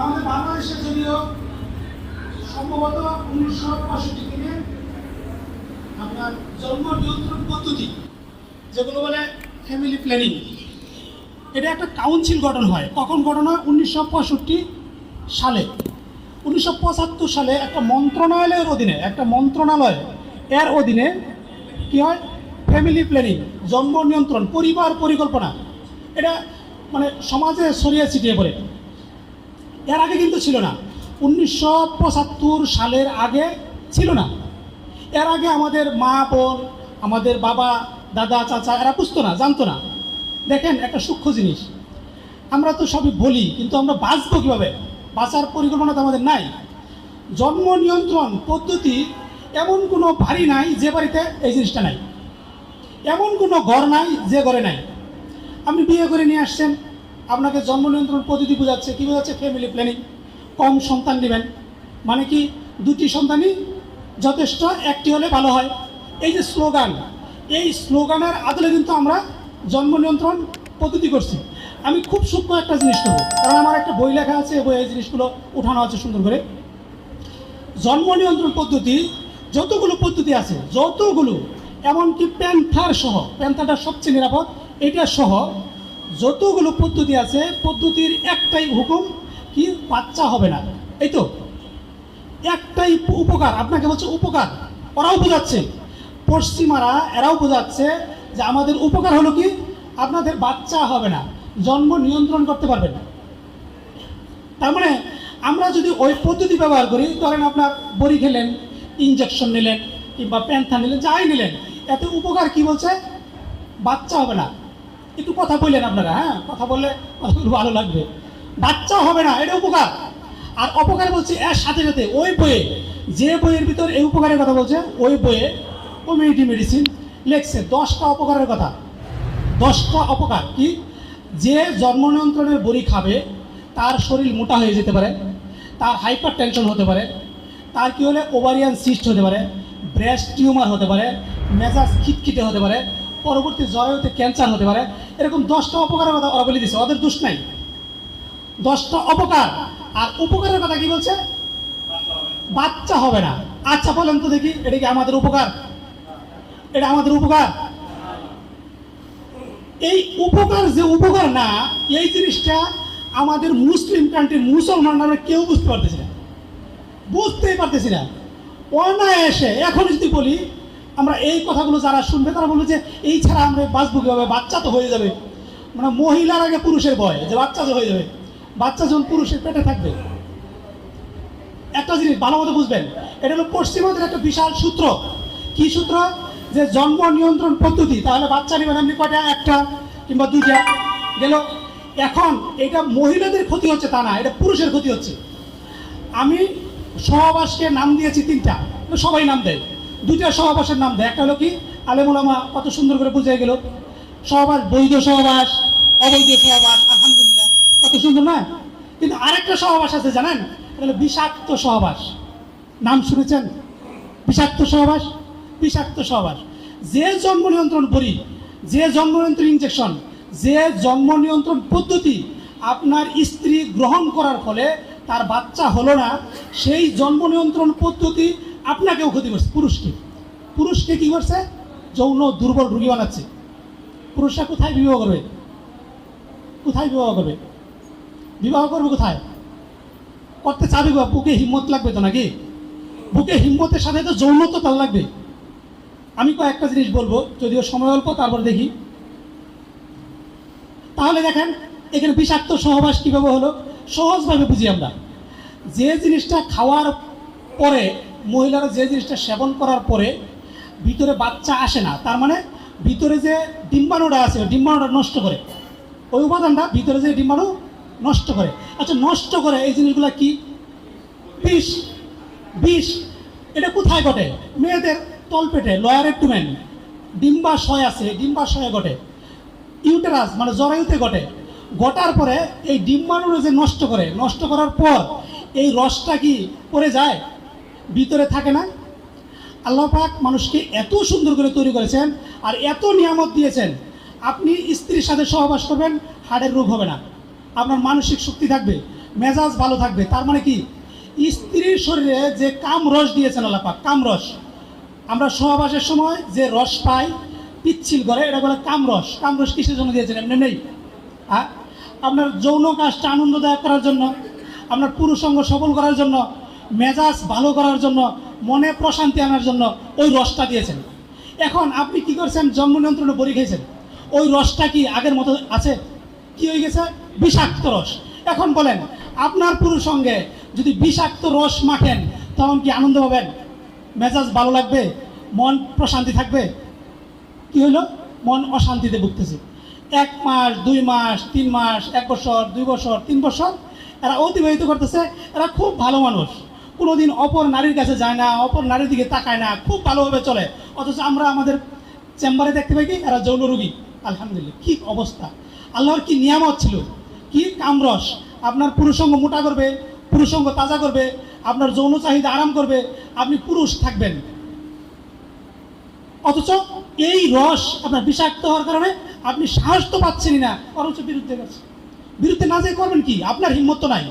আমাদের বাংলাদেশে যদিও সম্ভবত উনিশশো পঁয়ষট্টি থেকে আপনার জন্ম নিয়ন্ত্রণ পদ্ধতি, যেগুলো বলে ফ্যামিলি প্ল্যানিং এটা একটা কাউন্সিল গঠন হয়। কখন গঠন হয়? উনিশশো পঁয়ষট্টি সালে। উনিশশো পঁচাত্তর সালে একটা মন্ত্রণালয়ের অধীনে, একটা মন্ত্রণালয়, এর অধীনে কি হয়? ফ্যামিলি প্ল্যানিং জন্ম নিয়ন্ত্রণ, পরিবার পরিকল্পনা। এটা মানে সমাজে ছড়িয়ে ছিটিয়ে পড়ে। এর আগে কিন্তু ছিল না। উনিশশো পঁচাত্তর সালের আগে ছিল না। এর আগে আমাদের মা, বোন, আমাদের বাবা, দাদা, চাচা এরা বুঝতো না, জানতো না। দেখেন, একটা সূক্ষ্ম জিনিস। আমরা তো সবই বলি, কিন্তু আমরা বাঁচবো কীভাবে? বাঁচার পরিকল্পনা তো আমাদের নাই। জন্ম নিয়ন্ত্রণ পদ্ধতি এমন কোনো বাড়ি নাই যে বাড়িতে এই জিনিসটা নাই। এমন কোনো ঘর নাই যে ঘরে নাই। আপনি বিয়ে করে নিয়ে আসছেন আপনাকে জন্ম নিয়ন্ত্রণ পদ্ধতি বোঝাচ্ছে, কী বোঝাচ্ছে? ফ্যামিলি প্ল্যানিং কম সন্তান নেবেন। মানে কি? দুটি সন্তানই যথেষ্ট, একটি হলে ভালো হয়। এই যে স্লোগান, এই স্লোগানের আদলে কিন্তু আমরা জন্ম নিয়ন্ত্রণ পদ্ধতি করছি। আমি খুব সূক্ষ্ম একটা জিনিস করব, কারণ আমার একটা বই লেখা আছে বই এই জিনিসগুলো উঠানো আছে সুন্দর করে। জন্ম নিয়ন্ত্রণ পদ্ধতি, যতগুলো পদ্ধতি আছে, যতগুলো, এমনকি প্যান্থার সহ প্যান্থারটা সবচেয়ে নিরাপদ, এটা সহ যতগুলো পদ্ধতি আছে, পদ্ধতির একটাই হুকুম কি বাচ্চা হবে না। এই তো, একটাই উপকার, আপনাকে বলছে উপকার, ওরাও বোঝাচ্ছে। পশ্চিমারা, এরাও বোঝাচ্ছে যে আমাদের উপকার হলো কি? আপনাদের বাচ্চা হবে না, জন্ম নিয়ন্ত্রণ করতে পারবেন তার মানে আমরা যদি ওই পদ্ধতি ব্যবহার করি, ধরেন আপনার বড়ি খেলেন ইঞ্জেকশন নিলেন, কিংবা প্যান্থা নিলেন, যাই নিলেন, এতে উপকার কি বলছে? বাচ্চা হবে না। একটু কথা বললেন আপনারা হ্যাঁ? কথা বললে কথাগুলো ভালো লাগবে? বাচ্চা হবে না, এটা উপকার। আর অপকার বলছে, এর সাথে সাথে ওই বইয়ে, যে বইয়ের ভিতর এই উপকারের কথা বলছে, ওই বইয়ে কমিউনিটি মেডিসিন লেখছে। দশটা অপকারের কথা। দশটা অপকার কি? যে জন্ম নিয়ন্ত্রণের বড়ি খাবে, তার শরীর মোটা হয়ে যেতে পারে, তার হাইপার টেনশন হতে পারে, তার কি হলে ওভারিয়ান সিস্ট হতে পারে ব্রেস্ট টিউমার হতে পারে, মেজাজ খিটখিটে হতে পারে পরবর্তী জরায়ুতে ক্যান্সার হতে পারে। এরকম দশটা অপকারের কথা ওরা বলে দিচ্ছে ওদের দোষ নাই। দশটা অপকার। আর উপকারের কথা কি বলছে? বাচ্চা হবে না। আচ্ছা বলেন তো দেখি, এটা কি আমাদের উপকার? এটা আমাদের উপকার? এই উপকার যে উপকার না, এই জিনিসটা আমাদের মুসলিম কান্ট্রির মুসলমান আমরা কেউ বুঝতে পারতেছি না। বুঝতেই পারতেছি না। অনায়াসে এখন যদি বলি আমরা এই কথাগুলো যারা শুনবে, তারা বলবে যে এই ছাড়া আমরা বাঁচবো কীভাবে? বাচ্চা তো হয়ে যাবে। মানে মহিলার আগে পুরুষের ভয়, যে বাচ্চা তো হয়ে যাবে। বাচ্চা যখন পুরুষের পেটে থাকবে। একটা জিনিস ভালো মতো বুঝবেন, এটা হলো পশ্চিমাদের একটা বিশাল সূত্র। কি সূত্র? যে জন্ম নিয়ন্ত্রণ পদ্ধতি, তাহলে বাচ্চা নেবেন আপনি কয়টা? একটা কিংবা দুইটা। গেল, এখন এটা মহিলাদের ক্ষতি হচ্ছে তা না, এটা পুরুষের ক্ষতি হচ্ছে। আমি সহবাসকে নাম দিয়েছি তিনটা, সবাই নাম দেয়। দুইটা সহবাসের নাম দেয়। একটা হলো কি? আলেমুলামা কত সুন্দর করে বুঝে গেল। সহবাস, বৈধ সহবাস, অবৈধ সহবাস, আলহামদুলিল্লাহ। কত সুন্দর, না? কিন্তু আরেকটা সহবাস আছে, জানেন? এটা বিষাক্ত সহবাস। নাম শুনেছেন? বিষাক্ত সহবাস? বিষাক্ত সহবাস। যে জন্ম নিয়ন্ত্রণ বড়ি যে জন্ম নিয়ন্ত্রণ ইঞ্জেকশন যে জন্ম নিয়ন্ত্রণ পদ্ধতি আপনার স্ত্রী গ্রহণ করার ফলে তার বাচ্চা হলো না, সেই জন্ম নিয়ন্ত্রণ পদ্ধতি আপনাকেও ক্ষতি করছে। পুরুষকে। পুরুষকে কি করছে? যৌন দুর্বল রোগী বানাচ্ছে। পুরুষরা কোথায় বিবাহ করবে? কোথায় বিবাহ করবে? বিবাহ করবে কোথায়? করতে চাবে বুকে হিম্মত লাগবে তো নাকি? বুকে হিম্মতের সাথে তো যৌনতা তার লাগবে। আমি কয়েকটা জিনিস বলব, যদিও সময় অল্প, তারপর দেখি। তাহলে দেখেন, এখানে বিষাক্ত সহবাস কীভাবে হলো? সহজভাবে বুঝি আমরা। যে জিনিসটা খাওয়ার পরে মহিলারা যে জিনিসটা সেবন করার পরে ভিতরে বাচ্চা আসে না, তার মানে ভিতরে যে ডিম্বাণুটা আছে, ডিম্বাণুটা নষ্ট করে। ওই উপাদানটা ভিতরে যে ডিম্বাণু নষ্ট করে। আচ্ছা নষ্ট করে এই জিনিসগুলো কি? বিষ। বিষ, এটা কোথায় ঘটে? মেয়েদের তলপেটে লয়ারের টুমেন ডিম্বাশয় আছে, ডিম্বাশয়ে ঘটে। ইউটেরাস মানে জরায়ুতে ঘটে। ঘটার পরে এই ডিম্বাণুরে যে নষ্ট করে, নষ্ট করার পর এই রসটা কি পড়ে যায়? ভিতরে থাকে না। আল্লাহ পাক মানুষকে এত সুন্দর করে তৈরি করেছেন আর এত নিয়ামত দিয়েছেন। আপনি স্ত্রীর সাথে সহবাস করবেন হাড়ের রোগ হবে না। আপনার মানসিক শক্তি থাকবে, মেজাজ ভালো থাকবে। তার মানে কি? স্ত্রীর শরীরে যে কাম রস দিয়েছেন আল্লাপাক কাম রস আমরা সহবাসের সময় যে রস পাই, পিচ্ছিল করে এটা বলে কাম রস কাম রস কিসের জন্য দিয়েছেন? এমনি নেই। আপনার যৌন কাজটা আনন্দদায়ক করার জন্য, আপনার পুরুষঙ্গ সফল করার জন্য মেজাজ ভালো করার জন্য, মনে প্রশান্তি আনার জন্য ওই রসটা দিয়েছেন। এখন আপনি কি করছেন? জন্ম নিয়ন্ত্রণে বড়ি খেয়েছেন। ওই রসটা কি আগের মতো আছে? কি হয়ে গেছে? বিষাক্ত রস। এখন বলেন, আপনার পুরুষ সঙ্গে যদি বিষাক্ত রস মাখেন, তখন কি আনন্দ পাবেন? মেজাজ ভালো লাগবে? মন প্রশান্তি থাকবে? কি হলো মন অশান্তিতে ভুগতেছে। এক মাস, দুই মাস, তিন মাস, এক বছর, দুই বছর, তিন বছর, এরা অতিবাহিত করতেছে, এরা খুব ভালো মানুষ। কোনোদিন অপর নারীর কাছে যায় না, অপর নারীর দিকে তাকায় না, খুব ভালোভাবে চলে। অথচ আমরা আমাদের চেম্বারে দেখতে পাই কি? এরা যৌন রোগী। আলহামদুলিল্লাহ, কি অবস্থা? আল্লাহর কি নিয়ামত ছিল? কি কামরস? আপনার পুরুষঙ্গ মোটা করবে, পুরুষঙ্গ তাজা করবে, আপনার যৌন চাহিদা আরাম করবে, আপনি পুরুষ থাকবেন। অথচ এই রস আপনার বিষাক্ত হওয়ার কারণে আপনি সাহস তো পাচ্ছেনই না অথচ বিরুদ্ধে গেছে বিরুদ্ধে না যেয়ে করবেন কি? আপনার হিম্মত নাই।